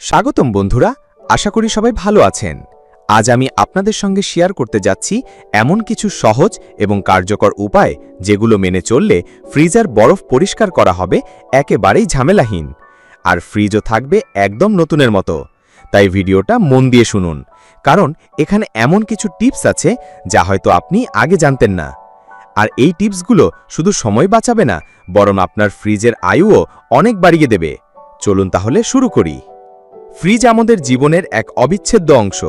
স্বাগতম বন্ধুরা, আশা করি সবাই ভালো আছেন। আজ আমি আপনাদের সঙ্গে শেয়ার করতে যাচ্ছি এমন কিছু সহজ এবং কার্যকর উপায় যেগুলো মেনে চললে ফ্রিজার বরফ পরিষ্কার করা হবে একেবারেই ঝামেলাহীন। আর ফ্রিজও থাকবে একদম নতুনের মতো। তাই ভিডিওটা মন দিয়ে শুনুন, কারণ এখানে এমন কিছু টিপস আছে যা হয়তো আপনি আগে জানতেন না। আর এই টিপসগুলো শুধু সময় বাঁচাবে না, বরং আপনার ফ্রিজের আয়ুও অনেক বাড়িয়ে দেবে। চলুন তাহলে শুরু করি। ফ্রিজ আমাদের জীবনের এক অবিচ্ছেদ্য অংশ।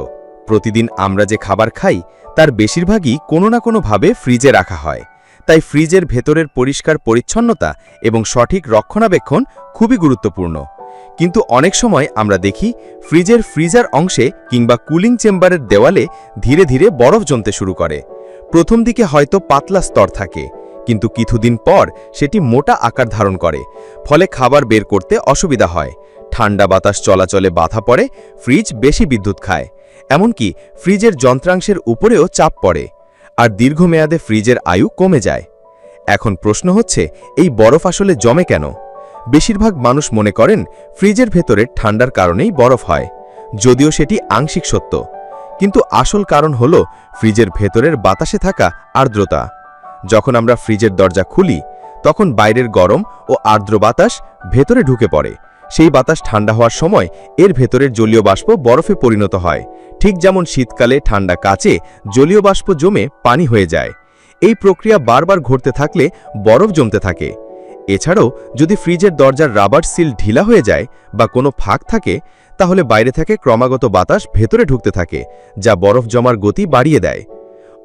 প্রতিদিন আমরা যে খাবার খাই, তার বেশিরভাগই কোনো না কোনোভাবে ফ্রিজে রাখা হয়। তাই ফ্রিজের ভেতরের পরিষ্কার পরিচ্ছন্নতা এবং সঠিক রক্ষণাবেক্ষণ খুবই গুরুত্বপূর্ণ। কিন্তু অনেক সময় আমরা দেখি, ফ্রিজের ফ্রিজার অংশে কিংবা কুলিং চেম্বারের দেওয়ালে ধীরে ধীরে বরফ জমতে শুরু করে। প্রথম দিকে হয়তো পাতলা স্তর থাকে কিন্তু কিছুদিন পর সেটি মোটা আকার ধারণ করে, ফলে খাবার বের করতে অসুবিধা হয়। ঠান্ডা বাতাস চলাচলে বাধা পড়ে, ফ্রিজ বেশি বিদ্যুৎ খায়। এমনকি ফ্রিজের যন্ত্রাংশের উপরেও চাপ পড়ে, আর দীর্ঘমেয়াদে ফ্রিজের আয়ু কমে যায়। এখন প্রশ্ন হচ্ছে, এই বরফ আসলে জমে কেন? বেশিরভাগ মানুষ মনে করেন, ফ্রিজের ভেতরে ঠান্ডার কারণেই বরফ হয়, যদিও সেটি আংশিক সত্য। কিন্তু আসল কারণ হল, ফ্রিজের ভেতরের বাতাসে থাকা আর্দ্রতা। যখন আমরা ফ্রিজের দরজা খুলি, তখন বাইরের গরম ও আর্দ্র বাতাস ভেতরে ঢুকে পড়ে। সেই বাতাস ঠান্ডা হওয়ার সময় এর ভেতরের জলীয় বাষ্প বরফে পরিণত হয়। ঠিক যেমন শীতকালে ঠান্ডা কাচে জলীয় বাষ্প জমে পানি হয়ে যায়। এই প্রক্রিয়া বারবার ঘটতে থাকলে বরফ জমতে থাকে। এছাড়াও যদি ফ্রিজের দরজার রাবার সিল ঢিলা হয়ে যায় বা কোনো ফাঁক থাকে, তাহলে বাইরে থেকে ক্রমাগত বাতাস ভেতরে ঢুকতে থাকে, যা বরফ জমার গতি বাড়িয়ে দেয়।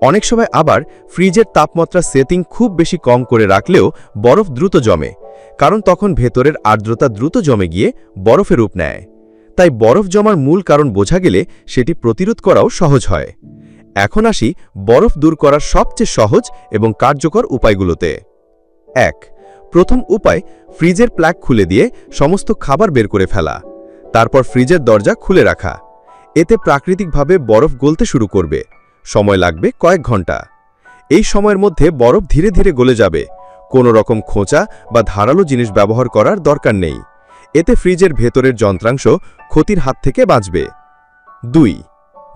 অনেক সময় আবার ফ্রিজের তাপমাত্রা সেটিং খুব বেশি কম করে রাখলেও বরফ দ্রুত জমে, কারণ তখন ভেতরের আর্দ্রতা দ্রুত জমে গিয়ে বরফে রূপ নেয়। তাই বরফ জমার মূল কারণ বোঝা গেলে সেটি প্রতিরোধ করাও সহজ হয়। এখন আসি বরফ দূর করার সবচেয়ে সহজ এবং কার্যকর উপায়গুলোতে। এক, প্রথম উপায়, ফ্রিজের প্ল্যাগ খুলে দিয়ে সমস্ত খাবার বের করে ফেলা। তারপর ফ্রিজের দরজা খুলে রাখা। এতে প্রাকৃতিকভাবে বরফ গলতে শুরু করবে। সময় লাগবে কয়েক ঘণ্টা। এই সময়ের মধ্যে বরফ ধীরে ধীরে গলে যাবে। কোনো রকম খোঁচা বা ধারালো জিনিস ব্যবহার করার দরকার নেই। এতে ফ্রিজের ভেতরের যন্ত্রাংশ ক্ষতির হাত থেকে বাঁচবে। দুই,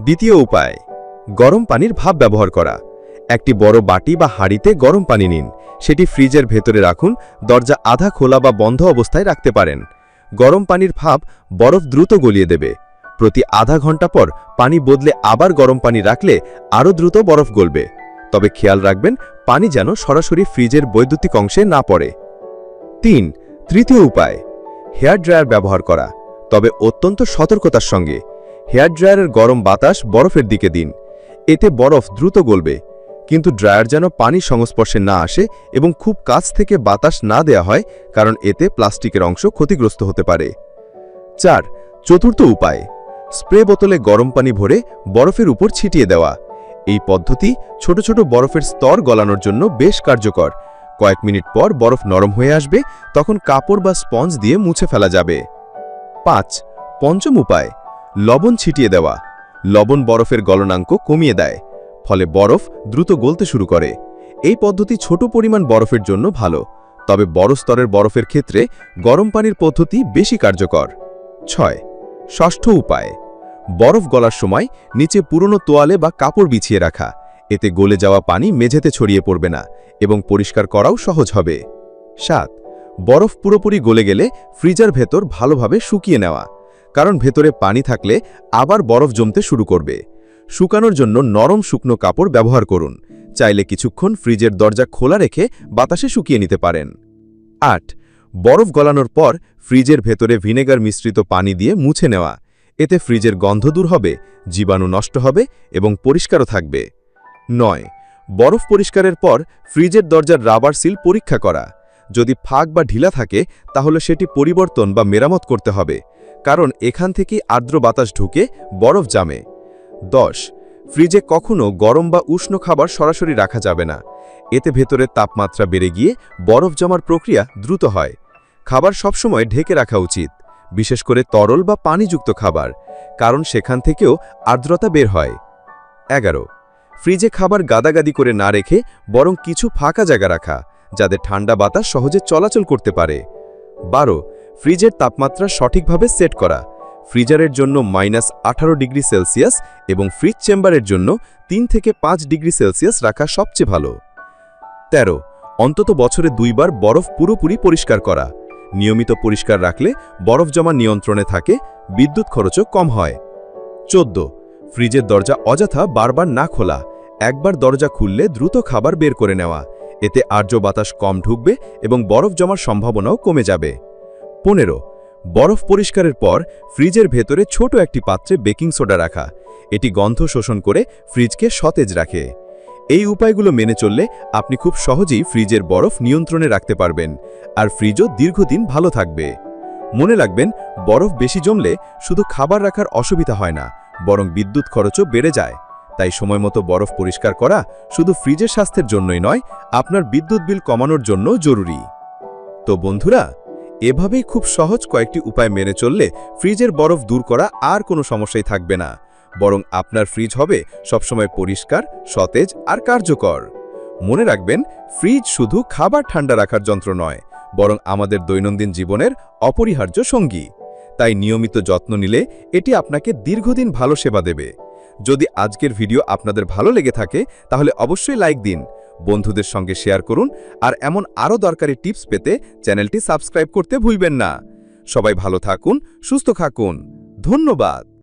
দ্বিতীয় উপায়, গরম পানির ভাপ ব্যবহার করা। একটি বড় বাটি বা হাঁড়িতে গরম পানি নিন। সেটি ফ্রিজের ভেতরে রাখুন, দরজা আধা খোলা বা বন্ধ অবস্থায় রাখতে পারেন। গরম পানির ভাপ বরফ দ্রুত গলিয়ে দেবে। প্রতি আধা ঘণ্টা পর পানি বদলে আবার গরম পানি রাখলে আরও দ্রুত বরফ গলবে। তবে খেয়াল রাখবেন, পানি যেন সরাসরি ফ্রিজের বৈদ্যুতিক অংশে না পড়ে। তিন, তৃতীয় উপায়, হেয়ার ড্রায়ার ব্যবহার করা। তবে অত্যন্ত সতর্কতার সঙ্গে, হেয়ার ড্রায়ারের গরম বাতাস বরফের দিকে দিন। এতে বরফ দ্রুত গলবে, কিন্তু ড্রায়ার যেন পানির সংস্পর্শে না আসে এবং খুব কাছ থেকে বাতাস না দেয়া হয়, কারণ এতে প্লাস্টিকের অংশ ক্ষতিগ্রস্ত হতে পারে। চার, চতুর্থ উপায় স্প্রে বোতলে গরম পানি ভরে বরফের উপর ছিটিয়ে দেওয়া। এই পদ্ধতি ছোট ছোট বরফের স্তর গলানোর জন্য বেশ কার্যকর। কয়েক মিনিট পর বরফ নরম হয়ে আসবে, তখন কাপড় বা স্পঞ্জ দিয়ে মুছে ফেলা যাবে। পাঁচ, পঞ্চম উপায়, লবণ ছিটিয়ে দেওয়া। লবণ বরফের গলনাঙ্ক কমিয়ে দেয়, ফলে বরফ দ্রুত গলতে শুরু করে। এই পদ্ধতি ছোট পরিমাণ বরফের জন্য ভালো, তবে বড় স্তরের বরফের ক্ষেত্রে গরম পানির পদ্ধতি বেশি কার্যকর। ছয় ষষ্ঠ উপায়। বরফ গলার সময় নিচে পুরনো তোয়ালে বা কাপড় বিছিয়ে রাখা। এতে গলে যাওয়া পানি মেঝেতে ছড়িয়ে পড়বে না এবং পরিষ্কার করাও সহজ হবে। সাত, বরফ পুরোপুরি গলে গেলে ফ্রিজার ভেতর ভালোভাবে শুকিয়ে নেওয়া। কারণ ভেতরে পানি থাকলে আবার বরফ জমতে শুরু করবে। শুকানোর জন্য নরম শুকনো কাপড় ব্যবহার করুন। চাইলে কিছুক্ষণ ফ্রিজের দরজা খোলা রেখে বাতাসে শুকিয়ে নিতে পারেন। আট বরফ গলানোর পর ফ্রিজের ভেতরে ভিনেগার মিশ্রিত পানি দিয়ে মুছে নেওয়া। এতে ফ্রিজের গন্ধ দূর হবে, জীবাণু নষ্ট হবে এবং পরিষ্কারও থাকবে। নয়, বরফ পরিষ্কারের পর ফ্রিজের দরজার রাবার সিল পরীক্ষা করা। যদি ফাঁক বা ঢিলা থাকে, তাহলে সেটি পরিবর্তন বা মেরামত করতে হবে, কারণ এখান থেকেই আর্দ্র বাতাস ঢুকে বরফ জামে। দশ, ফ্রিজে কখনো গরম বা উষ্ণ খাবার সরাসরি রাখা যাবে না। এতে ভেতরের তাপমাত্রা বেড়ে গিয়ে বরফ জমার প্রক্রিয়া দ্রুত হয়। খাবার সবসময় ঢেকে রাখা উচিত, বিশেষ করে তরল বা পানিযুক্ত খাবার, কারণ সেখান থেকেও আর্দ্রতা বের হয়। এগারো, ফ্রিজে খাবার গাদাগাদি করে না রেখে বরং কিছু ফাঁকা জায়গা রাখা, যাতে ঠান্ডা বাতাস সহজে চলাচল করতে পারে। বারো, ফ্রিজের তাপমাত্রা সঠিকভাবে সেট করা, ফ্রিজারের জন্য মাইনাস আঠারো ডিগ্রি সেলসিয়াস এবং ফ্রিজ চেম্বারের জন্য তিন থেকে পাঁচ ডিগ্রি সেলসিয়াস রাখা সবচেয়ে ভালো। তেরো, অন্তত বছরে দুইবার বরফ পুরোপুরি পরিষ্কার করা। নিয়মিত পরিষ্কার রাখলে বরফ জমা নিয়ন্ত্রণে থাকে, বিদ্যুৎ খরচও কম হয়। চোদ্দ, ফ্রিজের দরজা অযথা বারবার না খোলা, একবার দরজা খুললে দ্রুত খাবার বের করে নেওয়া। এতে আর্য বাতাস কম ঢুকবে এবং বরফ জমার সম্ভাবনাও কমে যাবে। পনেরো, বরফ পরিষ্কারের পর ফ্রিজের ভেতরে ছোট একটি পাত্রে বেকিং সোডা রাখা। এটি গন্ধ শোষণ করে ফ্রিজকে সতেজ রাখে। এই উপায়গুলো মেনে চললে আপনি খুব সহজেই ফ্রিজের বরফ নিয়ন্ত্রণে রাখতে পারবেন, আর ফ্রিজও দীর্ঘদিন ভালো থাকবে। মনে রাখবেন, বরফ বেশি জমলে শুধু খাবার রাখার অসুবিধা হয় না, বরং বিদ্যুৎ খরচও বেড়ে যায়। তাই সময়মতো বরফ পরিষ্কার করা শুধু ফ্রিজের স্বাস্থ্যের জন্যই নয়, আপনার বিদ্যুৎ বিল কমানোর জন্য জরুরি। তো বন্ধুরা, এভাবেই খুব সহজ কয়েকটি উপায় মেনে চললে ফ্রিজের বরফ দূর করা আর কোনো সমস্যাই থাকবে না। বরং আপনার ফ্রিজ হবে সবসময় পরিষ্কার, সতেজ আর কার্যকর। মনে রাখবেন ফ্রিজ শুধু খাবার ঠান্ডা রাখার যন্ত্র নয়, বরং আমাদের দৈনন্দিন জীবনের অপরিহার্য সঙ্গী। তাই নিয়মিত যত্ন নিলে এটি আপনাকে দীর্ঘদিন ভালো সেবা দেবে। যদি আজকের ভিডিও আপনাদের ভালো লেগে থাকে, তাহলে অবশ্যই লাইক দিন, বন্ধুদের সঙ্গে শেয়ার করুন, আর এমন আরও দরকারি টিপস পেতে চ্যানেলটি সাবস্ক্রাইব করতে ভুলবেন না। সবাই ভালো থাকুন, সুস্থ থাকুন। ধন্যবাদ।